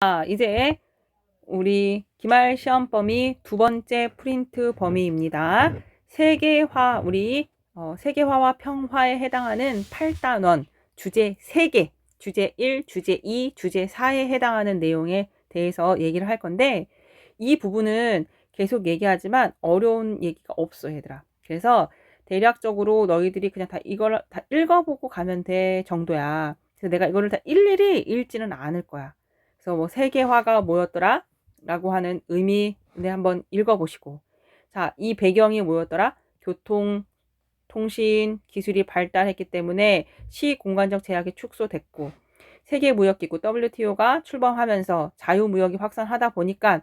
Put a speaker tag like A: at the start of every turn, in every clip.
A: 아, 이제 우리 기말 시험 범위 두 번째 프린트 범위입니다. 세계화, 우리 어, 세계화와 평화에 해당하는 8단원 주제 3개, 주제 1, 주제 2, 주제 4에 해당하는 내용에 대해서 얘기를 할 건데 이 부분은 계속 얘기하지만 어려운 얘기가 없어, 얘들아. 그래서 대략적으로 너희들이 그냥 다 이걸 다 읽어보고 가면 돼 정도야. 그래서 내가 이거를 다 일일이 읽지는 않을 거야. 그래서 뭐 세계 화가 뭐였더라? 라고 하는 의미 네 한번 읽어보시고 자, 이 배경이 뭐였더라? 교통, 통신, 기술이 발달했기 때문에 시공간적 제약이 축소됐고 세계무역기구 WTO가 출범하면서 자유무역이 확산하다 보니까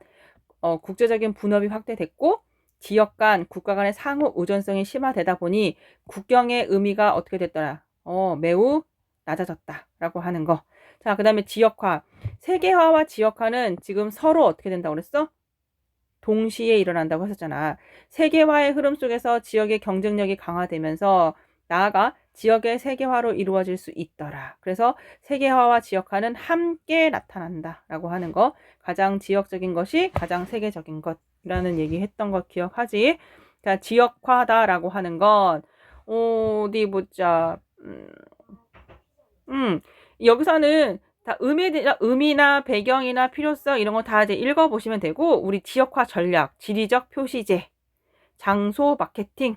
A: 어, 국제적인 분업이 확대됐고 지역 간 국가 간의 상호 의존성이 심화되다 보니 국경의 의미가 어떻게 됐더라? 어, 매우 낮아졌다라고 하는 거. 자, 그 다음에 지역화. 세계화와 지역화는 지금 서로 어떻게 된다고 그랬어? 동시에 일어난다고 했었잖아. 세계화의 흐름 속에서 지역의 경쟁력이 강화되면서 나아가 지역의 세계화로 이루어질 수 있더라. 그래서 세계화와 지역화는 함께 나타난다라고 하는 거. 가장 지역적인 것이 가장 세계적인 것이라는 얘기 했던 거 기억하지? 자, 지역화다라고 하는 건 어디 보자. 음, 음 여기서는 다 의미, 의미나 배경이나 필요성 이런 거 다 이제 읽어보시면 되고 우리 지역화 전략, 지리적 표시제, 장소 마케팅,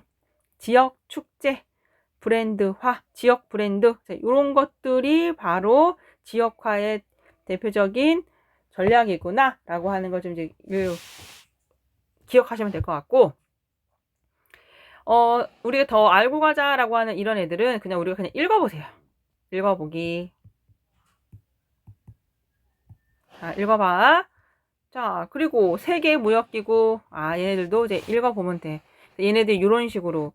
A: 지역 축제, 브랜드화, 지역 브랜드 이런 것들이 바로 지역화의 대표적인 전략이구나 라고 하는 걸 좀 이제 기억하시면 될 것 같고 어 우리가 더 알고 가자라고 하는 이런 애들은 그냥 우리가 그냥 읽어보세요. 읽어보기 자, 읽어봐. 자, 그리고 세계 무역기구, 아, 얘네들도 이제 읽어보면 돼. 얘네들 이런 식으로,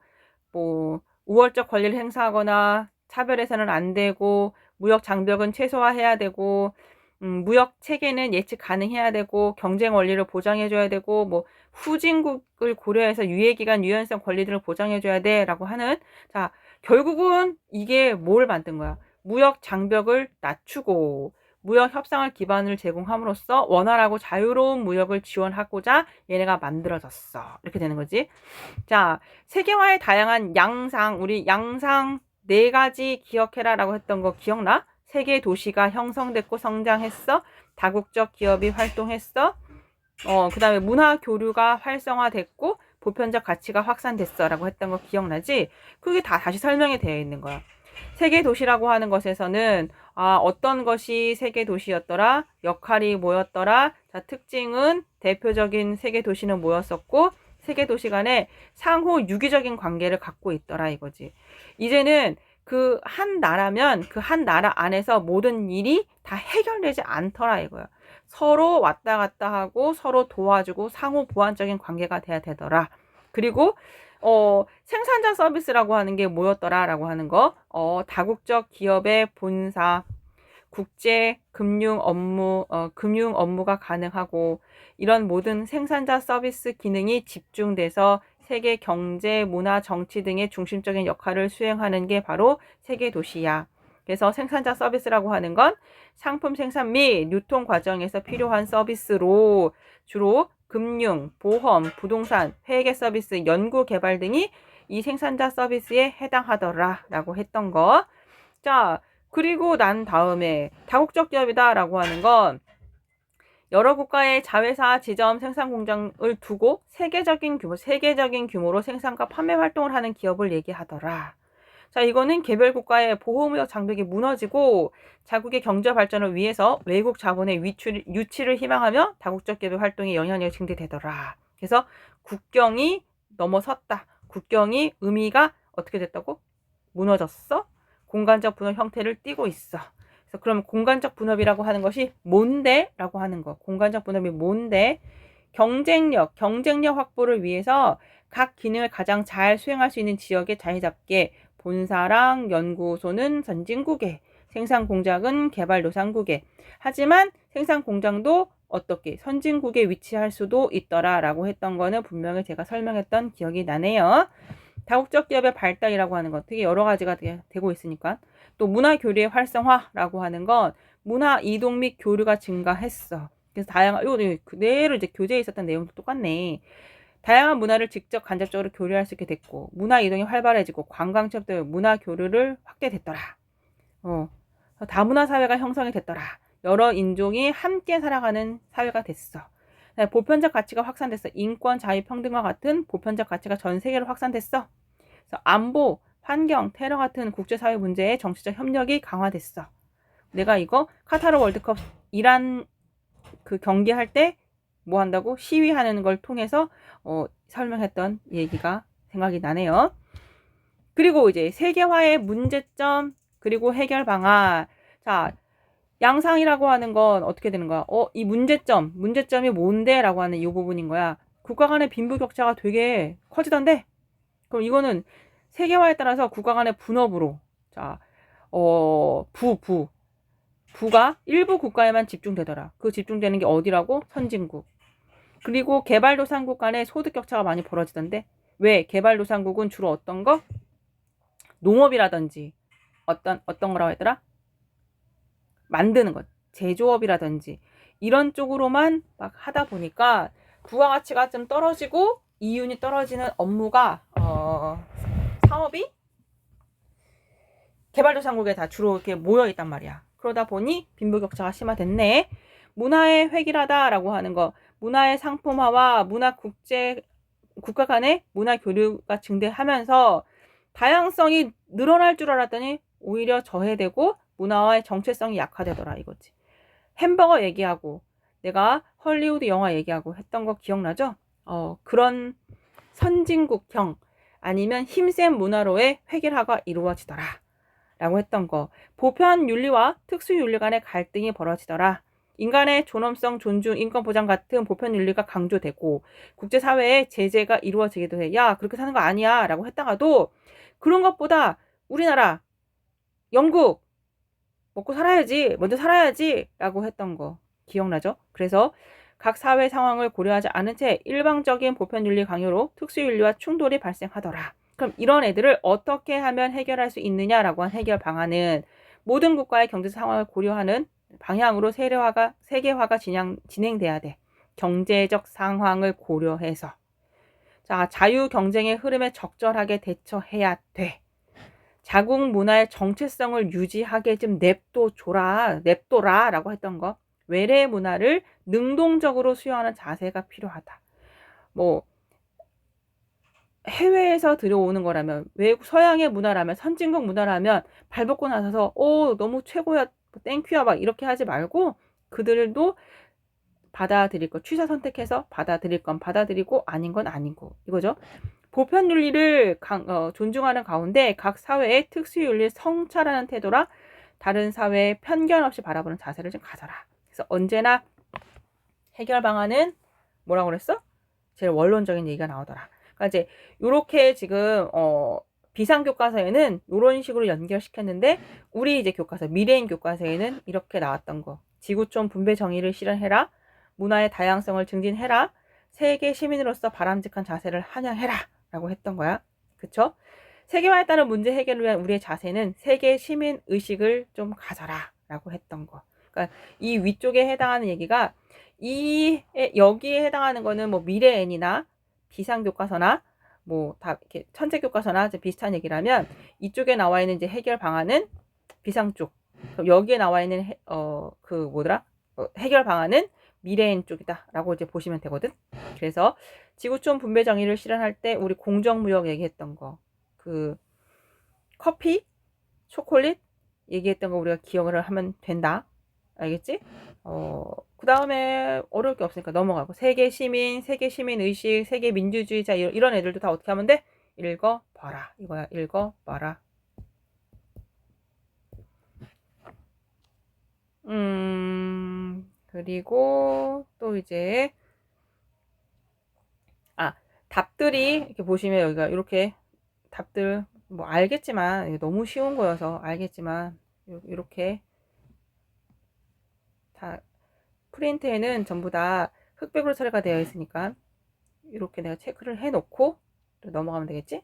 A: 뭐, 우월적 권리를 행사하거나, 차별해서는 안 되고, 무역 장벽은 최소화해야 되고, 음, 무역 체계는 예측 가능해야 되고, 경쟁 원리를 보장해줘야 되고, 뭐, 후진국을 고려해서 유예기간 유연성 권리들을 보장해줘야 돼. 라고 하는, 자, 결국은 이게 뭘 만든 거야? 무역 장벽을 낮추고, 무역 협상을 기반을 제공함으로써 원활하고 자유로운 무역을 지원하고자 얘네가 만들어졌어. 이렇게 되는 거지. 자, 세계화의 다양한 양상, 우리 양상 네 가지 기억해라 라고 했던 거 기억나? 세계 도시가 형성됐고 성장했어. 다국적 기업이 활동했어. 어, 그 다음에 문화 교류가 활성화됐고 보편적 가치가 확산됐어 라고 했던 거 기억나지? 그게 다 다시 설명이 되어 있는 거야. 세계 도시라고 하는 것에서는 아, 어떤 것이 세계 도시였더라? 역할이 뭐였더라? 자, 특징은 대표적인 세계 도시는 뭐였었고 세계 도시 간에 상호 유기적인 관계를 갖고 있더라 이거지. 이제는 그 한 나라면 그 한 나라 안에서 모든 일이 다 해결되지 않더라 이거야. 서로 왔다 갔다 하고 서로 도와주고 상호 보완적인 관계가 돼야 되더라. 그리고 어, 생산자 서비스라고 하는 게 뭐였더라라고 하는 거. 어, 다국적 기업의 본사, 국제 금융 업무, 어, 금융 업무가 가능하고 이런 모든 생산자 서비스 기능이 집중돼서 세계 경제, 문화, 정치 등의 중심적인 역할을 수행하는 게 바로 세계 도시야. 그래서 생산자 서비스라고 하는 건 상품 생산 및 유통 과정에서 필요한 서비스로 주로 금융, 보험, 부동산, 회계 서비스, 연구 개발 등이 이 생산자 서비스에 해당하더라 라고 했던 거. 자, 그리고 난 다음에 다국적 기업이다 라고 하는 건 여러 국가의 자회사 지점 생산 공장을 두고 세계적인 규모, 세계적인 규모로 생산과 판매 활동을 하는 기업을 얘기하더라. 자, 이거는 개별 국가의 보호무역 장벽이 무너지고 자국의 경제 발전을 위해서 외국 자본의 위출, 유치를 희망하며 다국적 기업의 활동에 영향력이 증대되더라. 그래서 국경이 넘어섰다. 국경이 의미가 어떻게 됐다고? 무너졌어? 공간적 분업 형태를 띠고 있어. 그래서 그럼 공간적 분업이라고 하는 것이 뭔데? 라고 하는 거. 공간적 분업이 뭔데? 경쟁력, 경쟁력 확보를 위해서 각 기능을 가장 잘 수행할 수 있는 지역에 자리 잡게 본사랑 연구소는 선진국에, 생산 공장은 개발 도상국에. 하지만 생산 공장도 어떻게 선진국에 위치할 수도 있더라라고 했던 거는 분명히 제가 설명했던 기억이 나네요. 다국적 기업의 발달이라고 하는 것 되게 여러 가지가 되고 있으니까 또 문화 교류의 활성화라고 하는 건 문화 이동 및 교류가 증가했어. 그래서 다양한 이거 그대로 이제 교재에 있었던 내용도 똑같네. 다양한 문화를 직접 간접적으로 교류할 수 있게 됐고 문화 이동이 활발해지고 관광 취업 등 문화 교류를 확대됐더라. 어, 다문화 사회가 형성이 됐더라. 여러 인종이 함께 살아가는 사회가 됐어. 네, 보편적 가치가 확산됐어. 인권, 자유, 평등과 같은 보편적 가치가 전 세계로 확산됐어. 그래서 안보, 환경, 테러 같은 국제사회 문제에 정치적 협력이 강화됐어. 내가 이거 카타르 월드컵 이란 그 경기할 때 뭐 한다고 시위하는 걸 통해서 어, 설명했던 얘기가 생각이 나네요. 그리고 이제 세계화의 문제점 그리고 해결 방안. 자, 양상이라고 하는 건 어떻게 되는 거야? 어, 이 문제점, 문제점이 뭔데? 라고 하는 이 부분인 거야. 국가 간의 빈부격차가 되게 커지던데? 그럼 이거는 세계화에 따라서 국가 간의 분업으로, 자, 어, 부, 부. 부가 일부 국가에만 집중되더라. 그 집중되는 게 어디라고? 선진국. 그리고 개발도상국 간의 소득 격차가 많이 벌어지던데? 왜? 개발도상국은 주로 어떤 거? 농업이라든지, 어떤, 어떤 거라고 했더라? 만드는 것, 제조업이라든지 이런 쪽으로만 막 하다 보니까 부가 가치가 좀 떨어지고 이윤이 떨어지는 업무가 어, 사업이 개발도상국에 다 주로 이렇게 모여 있단 말이야. 그러다 보니 빈부격차가 심화됐네. 문화의 획일하다라고 하는 거, 문화의 상품화와 문화 국제 국가 간의 문화 교류가 증대하면서 다양성이 늘어날 줄 알았더니 오히려 저해되고 문화와의 정체성이 약화되더라 이거지. 햄버거 얘기하고 내가 헐리우드 영화 얘기하고 했던 거 기억나죠? 어, 그런 선진국형 아니면 힘센 문화로의 획일화가 이루어지더라. 라고 했던 거. 보편 윤리와 특수 윤리 간의 갈등이 벌어지더라. 인간의 존엄성, 존중, 인권 보장 같은 보편 윤리가 강조되고 국제사회에 제재가 이루어지기도 해. 야, 그렇게 사는 거 아니야. 라고 했다가도 그런 것보다 우리나라, 영국, 먹고 살아야지, 먼저 살아야지 라고 했던 거 기억나죠? 그래서 각 사회 상황을 고려하지 않은 채 일방적인 보편윤리 강요로 특수윤리와 충돌이 발생하더라. 그럼 이런 애들을 어떻게 하면 해결할 수 있느냐라고 한 해결 방안은 모든 국가의 경제 상황을 고려하는 방향으로 세계화가, 세계화가 진행, 진행돼야 돼. 경제적 상황을 고려해서. 자, 자유 경쟁의 흐름에 적절하게 대처해야 돼. 자국 문화의 정체성을 유지하게 좀 냅둬 줘라, 냅둬라 라고 했던 거. 외래 문화를 능동적으로 수용하는 자세가 필요하다. 뭐, 해외에서 들여오는 거라면, 외국, 서양의 문화라면, 선진국 문화라면, 발벗고 나서서, 오, 너무 최고야, 땡큐야, 막 이렇게 하지 말고, 그들도 받아들일 거, 취사 선택해서 받아들일 건 받아들이고, 아닌 건 아니고, 이거죠. 보편 윤리를 강, 어, 존중하는 가운데 각 사회의 특수 윤리를 성찰하는 태도라 다른 사회에 편견 없이 바라보는 자세를 좀 가져라. 그래서 언제나 해결 방안은 뭐라고 그랬어? 제일 원론적인 얘기가 나오더라. 그러니까 이제 요렇게 지금 어 비상 교과서에는 이런 식으로 연결시켰는데 우리 이제 교과서 미래인 교과서에는 이렇게 나왔던 거. 지구촌 분배 정의를 실현해라. 문화의 다양성을 증진해라. 세계 시민으로서 바람직한 자세를 한양해라. 라고 했던 거야. 그쵸? 세계화에 따른 문제 해결을 위한 우리의 자세는 세계 시민 의식을 좀 가져라. 라고 했던 거. 그러니까 이 위쪽에 해당하는 얘기가 이 여기에 해당하는 거는 뭐 미래엔이나 비상교과서나 뭐 다 이렇게 천재 교과서나 비슷한 얘기라면 이쪽에 나와 있는 이제 해결 방안은 비상 쪽. 그럼 여기에 나와 있는 어 그 뭐더라? 어, 해결 방안은 미래인 쪽이다라고 이제 보시면 되거든. 그래서 지구촌 분배 정의를 실현할 때 우리 공정 무역 얘기했던 거, 그 커피, 초콜릿 얘기했던 거 우리가 기억을 하면 된다. 알겠지? 어, 그 다음에 어려울 게 없으니까 넘어가고 세계 시민, 세계 시민 의식, 세계 민주주의자 이런 애들도 다 어떻게 하면 돼? 읽어 봐라. 이거야. 읽어 봐라. 음, 그리고 또 이제 아 답들이 이렇게 보시면 여기가 이렇게 답들 뭐 알겠지만 너무 쉬운 거여서 알겠지만 이렇게 다 프린트에는 전부 다 흑백으로 처리가 되어 있으니까 이렇게 내가 체크를 해 놓고 넘어가면 되겠지?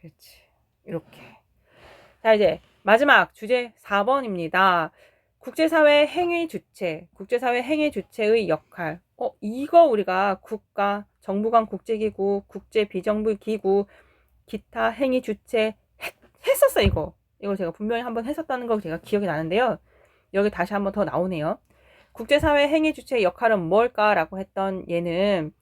A: 그렇지 이렇게 자 이제 마지막 주제 4번입니다. 국제사회 행위 주체, 국제사회 행위 주체의 역할. 어, 이거 우리가 국가, 정부 간 국제기구, 국제 비정부 기구, 기타 행위 주체 했, 했었어 이거. 이거 제가 분명히 한번 했었다는 거 제가 기억이 나는데요. 여기 다시 한번 더 나오네요. 국제사회 행위 주체의 역할은 뭘까라고 했던 얘는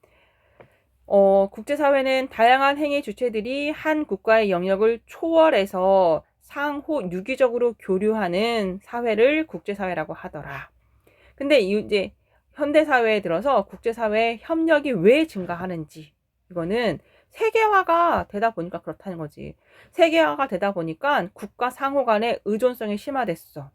A: 어, 국제사회는 다양한 행위 주체들이 한 국가의 영역을 초월해서 상호 유기적으로 교류하는 사회를 국제사회라고 하더라. 근데 이제 현대사회에 들어서 국제사회 협력이 왜 증가하는지 이거는 세계화가 되다 보니까 그렇다는 거지. 세계화가 되다 보니까 국가 상호 간의 의존성이 심화됐어.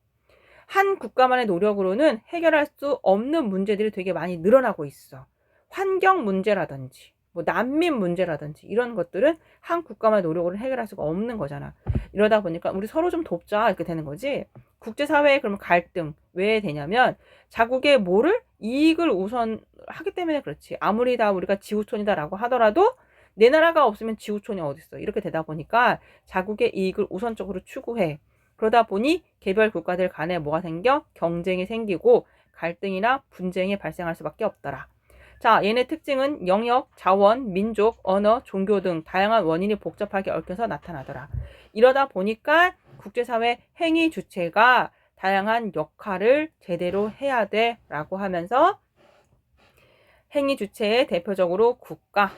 A: 한 국가만의 노력으로는 해결할 수 없는 문제들이 되게 많이 늘어나고 있어. 환경 문제라든지, 뭐 난민 문제라든지 이런 것들은 한 국가만의 노력으로 해결할 수가 없는 거잖아. 이러다 보니까 우리 서로 좀 돕자 이렇게 되는 거지. 국제사회에 그러면 갈등 왜 되냐면 자국의 뭐를 이익을 우선 하기 때문에 그렇지. 아무리 다 우리가 지구촌이다라고 하더라도 내 나라가 없으면 지구촌이 어딨어. 이렇게 되다 보니까 자국의 이익을 우선적으로 추구해. 그러다 보니 개별 국가들 간에 뭐가 생겨? 경쟁이 생기고 갈등이나 분쟁이 발생할 수밖에 없더라. 자, 얘네 특징은 영역, 자원, 민족, 언어, 종교 등 다양한 원인이 복잡하게 얽혀서 나타나더라. 이러다 보니까 국제사회 행위 주체가 다양한 역할을 제대로 해야 돼 라고 하면서 행위 주체의 대표적으로 국가,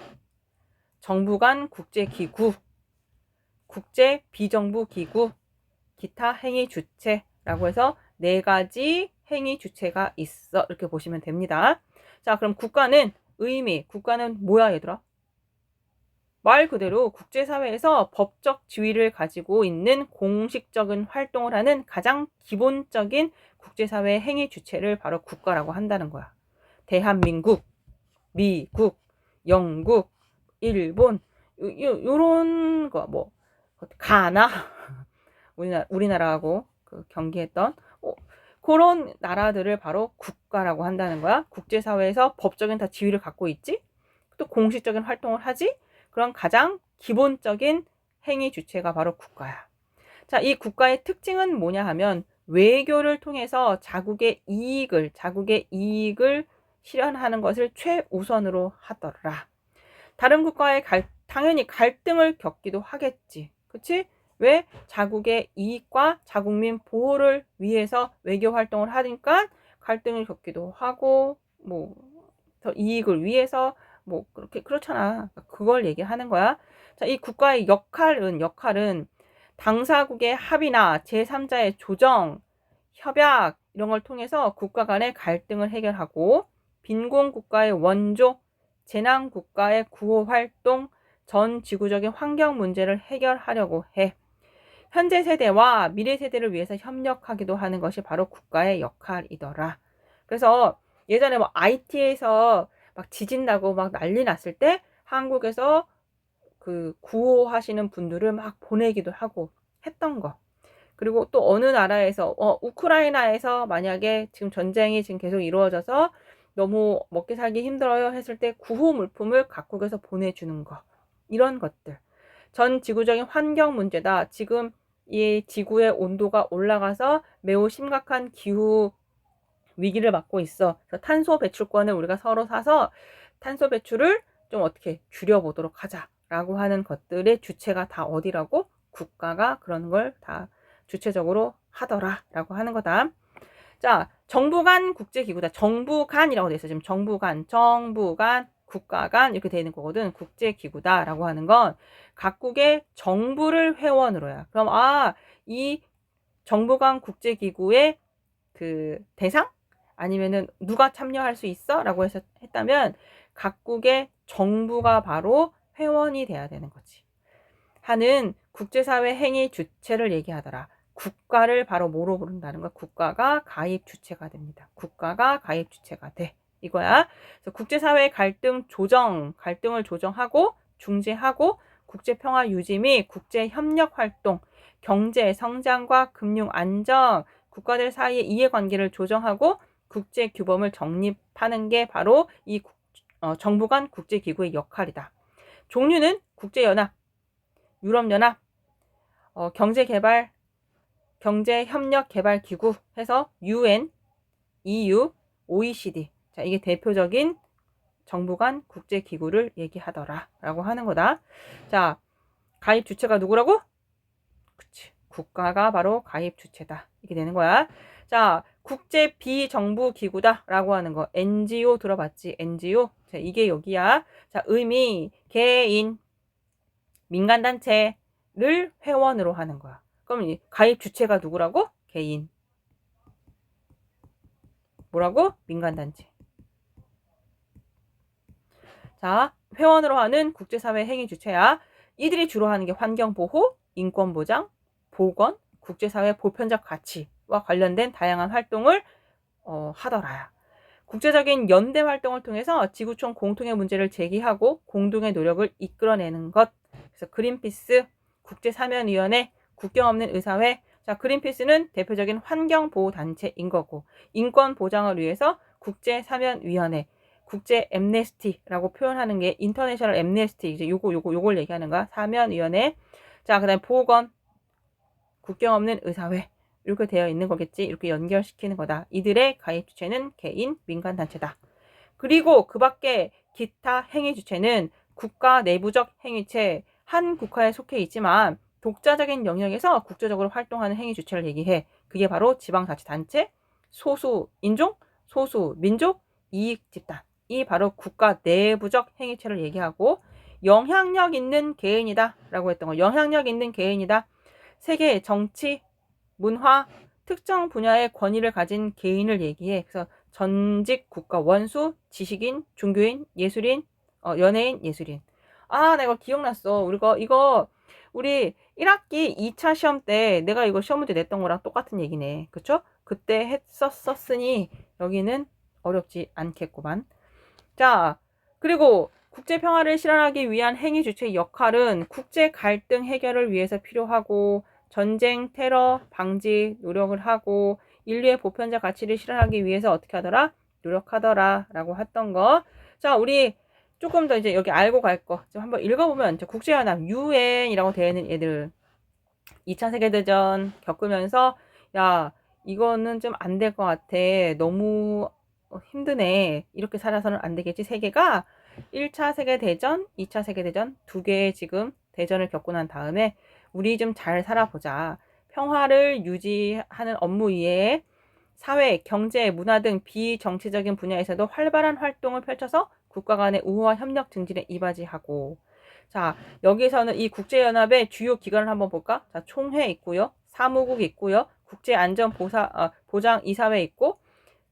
A: 정부 간 국제기구, 국제 비정부 기구, 기타 행위 주체라고 해서 네 가지 행위 주체가 있어. 이렇게 보시면 됩니다. 자, 그럼 국가는 의미, 국가는 뭐야, 얘들아? 말 그대로 국제사회에서 법적 지위를 가지고 있는 공식적인 활동을 하는 가장 기본적인 국제사회 행위 주체를 바로 국가라고 한다는 거야. 대한민국, 미국, 영국, 일본, 요, 요런 거, 뭐, 가나, 우리나라, 우리나라하고 그 경기했던 어, 그런 나라들을 바로 국가라고 한다는 거야. 국제사회에서 법적인 다 지위를 갖고 있지. 또 공식적인 활동을 하지. 그런 가장 기본적인 행위 주체가 바로 국가야. 자, 이 국가의 특징은 뭐냐 하면 외교를 통해서 자국의 이익을, 자국의 이익을 실현하는 것을 최우선으로 하더라. 다른 국가의 갈, 당연히 갈등을 겪기도 하겠지. 그치? 왜? 자국의 이익과 자국민 보호를 위해서 외교 활동을 하니까 갈등을 겪기도 하고, 뭐, 더 이익을 위해서, 뭐, 그렇게, 그렇잖아. 그걸 얘기하는 거야. 자, 이 국가의 역할은, 역할은 당사국의 합의나 제3자의 조정, 협약, 이런 걸 통해서 국가 간의 갈등을 해결하고, 빈곤 국가의 원조, 재난 국가의 구호 활동, 전 지구적인 환경 문제를 해결하려고 해. 현재 세대와 미래 세대를 위해서 협력하기도 하는 것이 바로 국가의 역할이더라. 그래서 예전에 뭐 IT에서 막 지진 나고 막 난리 났을 때 한국에서 그 구호하시는 분들을 막 보내기도 하고 했던 거. 그리고 또 어느 나라에서 어 우크라이나에서 만약에 지금 전쟁이 지금 계속 이루어져서 너무 먹기 살기 힘들어요 했을 때 구호 물품을 각국에서 보내주는 거. 이런 것들. 전 지구적인 환경 문제다. 지금 이 지구의 온도가 올라가서 매우 심각한 기후 위기를 맞고 있어. 그래서 탄소 배출권을 우리가 서로 사서 탄소 배출을 좀 어떻게 줄여보도록 하자라고 하는 것들의 주체가 다 어디라고? 국가가 그런 걸 다 주체적으로 하더라라고 하는 거다. 자, 정부 간 국제기구다. 정부 간이라고 돼 있어. 지금 정부 간, 정부 간, 국가 간 이렇게 되는 거거든. 국제기구다라고 하는 건 각국의 정부를 회원으로야. 그럼 아, 이 정부 간 국제기구의 그 대상 아니면은 누가 참여할 수 있어? 라고 해서 했다면 각국의 정부가 바로 회원이 돼야 되는 거지. 하는 국제사회 행위 주체를 얘기하더라. 국가를 바로 뭐로 부른다는 거 국가가 가입 주체가 됩니다. 국가가 가입 주체가 돼. 이거야. 그래서 국제사회 갈등 조정, 갈등을 조정하고 중재하고 국제평화 유지 및 국제협력 활동, 경제 성장과 금융 안정, 국가들 사이의 이해관계를 조정하고 국제 규범을 정립하는 게 바로 이 어, 정부 간 국제기구의 역할이다. 종류는 국제연합, 유럽연합, 어, 경제개발, 경제협력개발기구 해서 UN, EU, OECD. 자, 이게 대표적인 정부 간 국제기구를 얘기하더라. 라고 하는 거다. 자, 가입 주체가 누구라고? 그치. 국가가 바로 가입 주체다. 이게 되는 거야. 자, 국제 비정부 기구다. 라고 하는 거. NGO 들어봤지? NGO. 자, 이게 여기야. 자, 의미, 개인, 민간단체를 회원으로 하는 거야. 그럼 이 가입 주체가 누구라고? 개인. 뭐라고? 민간단체. 자, 회원으로 하는 국제사회 행위 주체야. 이들이 주로 하는 게 환경보호, 인권보장, 보건, 국제사회 보편적 가치와 관련된 다양한 활동을 어, 하더라야. 국제적인 연대 활동을 통해서 지구촌 공통의 문제를 제기하고 공동의 노력을 이끌어내는 것. 그래서 그린피스, 국제사면위원회, 국경 없는 의사회. 자, 그린피스는 대표적인 환경보호 단체인 거고, 인권 보장을 위해서 국제사면위원회, 국제 엠네스티라고 표현하는 게 인터내셔널 엠네스티 이제 요거 요거 요걸 얘기하는 거야. 사면 위원회. 자, 그다음에 보건 국경 없는 의사회 이렇게 되어 있는 거겠지. 이렇게 연결시키는 거다. 이들의 가입 주체는 개인 민간 단체다. 그리고 그 밖에 기타 행위 주체는 국가 내부적 행위체 한 국가에 속해 있지만 독자적인 영역에서 국제적으로 활동하는 행위 주체를 얘기해. 그게 바로 지방자치단체, 소수 인종, 소수 민족, 이익 집단. 이 바로 국가 내부적 행위체를 얘기하고 영향력 있는 개인이다 라고 했던 거. 영향력 있는 개인이다. 세계 정치 문화 특정 분야의 권위를 가진 개인을 얘기해. 그래서 전직 국가 원수 지식인 종교인 예술인 어, 연예인 예술인. 아 내가 기억났어. 우리가 이거 우리 1학기 2차 시험 때 내가 이거 시험 문제 냈던 거랑 똑같은 얘기네. 그쵸? 그때 했었었으니 여기는 어렵지 않겠구만 자, 그리고 국제 평화를 실현하기 위한 행위 주체의 역할은 국제 갈등 해결을 위해서 필요하고 전쟁, 테러 방지 노력을 하고 인류의 보편적 가치를 실현하기 위해서 어떻게 하더라? 노력하더라 라고 했던 거. 자, 우리 조금 더 이제 여기 알고 갈 거. 좀 한번 읽어보면 국제연합 UN이라고 되어 있는 애들 2차 세계대전 겪으면서 야 이거는 좀 안 될 것 같아. 너무 어, 힘드네. 이렇게 살아서는 안 되겠지. 세계가 1차 세계대전, 2차 세계대전 두 개의 지금 대전을 겪고 난 다음에 우리 좀 잘 살아보자. 평화를 유지하는 업무 이외에 사회, 경제, 문화 등 비정치적인 분야에서도 활발한 활동을 펼쳐서 국가 간의 우호와 협력 증진에 이바지하고 자, 여기서는 이 국제연합의 주요 기관을 한번 볼까? 자, 총회 있고요. 사무국 있고요. 국제안전보상 어, 이사회 있고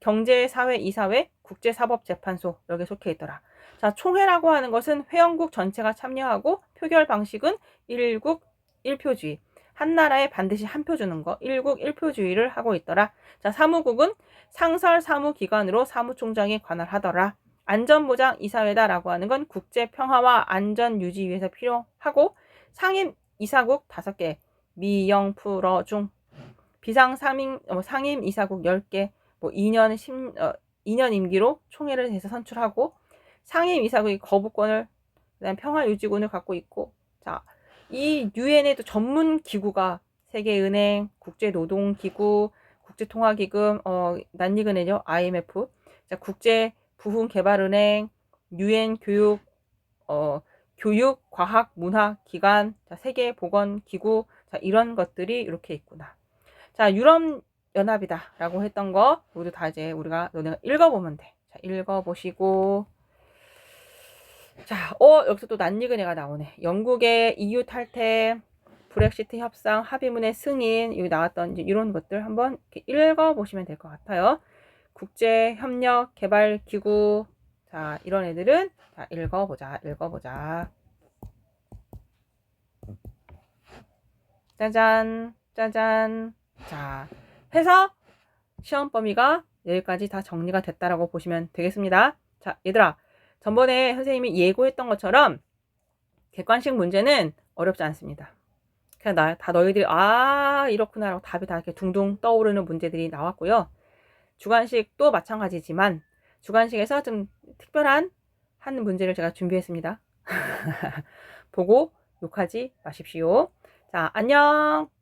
A: 경제 사회 이사회, 국제사법재판소 여기에 속해 있더라. 자, 총회라고 하는 것은 회원국 전체가 참여하고 표결 방식은 일국 일표주의. 한 나라에 반드시 한 표 주는 거, 일국 일표주의를 하고 있더라. 자, 사무국은 상설 사무기관으로 사무총장이 관할하더라. 안전보장 이사회다라고 하는 건 국제 평화와 안전 유지 위해서 필요하고 상임 이사국 5개, 미영 프로 중 비상 상임, 어, 상임 이사국 10개, 뭐 2년 10, 어, 2년 임기로 총회를 해서 선출하고 상임 이사국이 거부권을 그다음 평화 유지군을 갖고 있고 자, 이 유엔에도 전문 기구가 세계은행, 국제노동기구, 국제통화기금, 어, 난리은행이죠 IMF, 자, 국제 부흥 개발은행, 유엔 교육, 어, 교육, 과학, 문화 기관, 자, 세계 보건 기구, 자, 이런 것들이 이렇게 있구나. 자, 유럽 연합이다 라고 했던 거 모두 다 이제 우리가 너네가 읽어보면 돼. 자, 읽어보시고 자, 어, 여기서 또 낯익은 애가 나오네. 영국의 EU 탈퇴, 브렉시트 협상, 합의문의 승인, 여기 나왔던 이런 것들 한번 읽어보시면 될 것 같아요. 국제 협력 개발 기구, 자, 이런 애들은, 자, 읽어보자, 읽어보자. 짜잔, 짜잔. 자, 해서 시험 범위가 여기까지 다 정리가 됐다라고 보시면 되겠습니다. 자, 얘들아. 전번에 선생님이 예고했던 것처럼 객관식 문제는 어렵지 않습니다. 그냥 나, 다 너희들이, 아, 이렇구나라고 답이 다 이렇게 둥둥 떠오르는 문제들이 나왔고요. 주관식도 마찬가지지만, 주관식에서 좀 특별한 한 문제를 제가 준비했습니다. 보고 욕하지 마십시오. 자, 안녕!